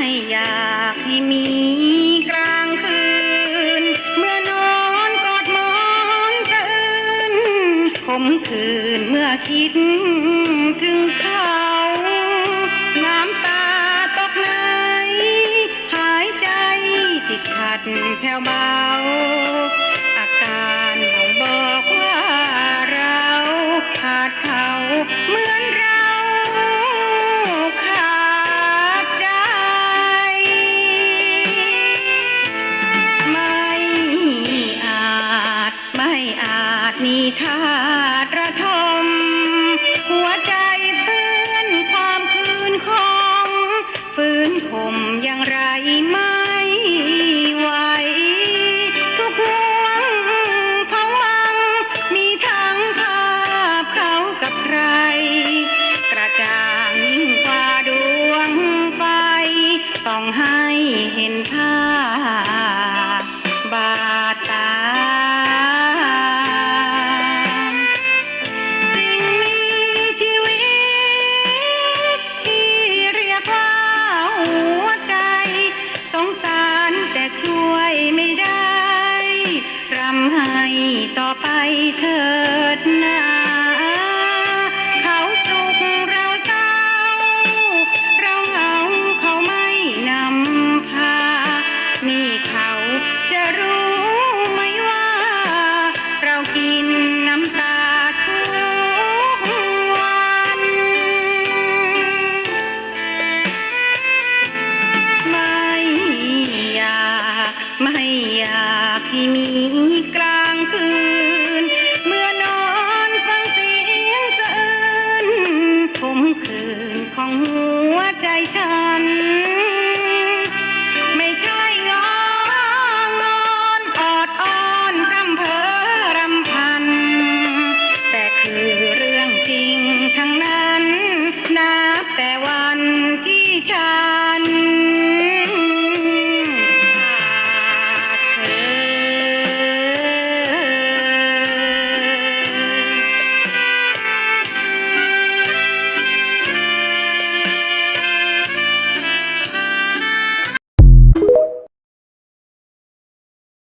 ไม่อยากให้มีกลางคืน เมื่อนอนกอดหมอนสะอื้นขมคืนเมื่อคิดถึงเขา น้ำตาตกไหนหายใจติดขัดแผ่วเบา จมีค่าระทม หัวใจเปื้อนความคืนคงฝืนคมอย่างไรไม่ไหว ทุกห่วงผวัง มีทั้งภาพเขากับใคร กระจ่างยิ่งกว่าดวงไฟส่องห้เช่วยไม่ได้รำให้ต่อไปเธอ กลางคืน เมื่อนอนฟังเสียงสะอื้นผมคืนของหัวใจฉั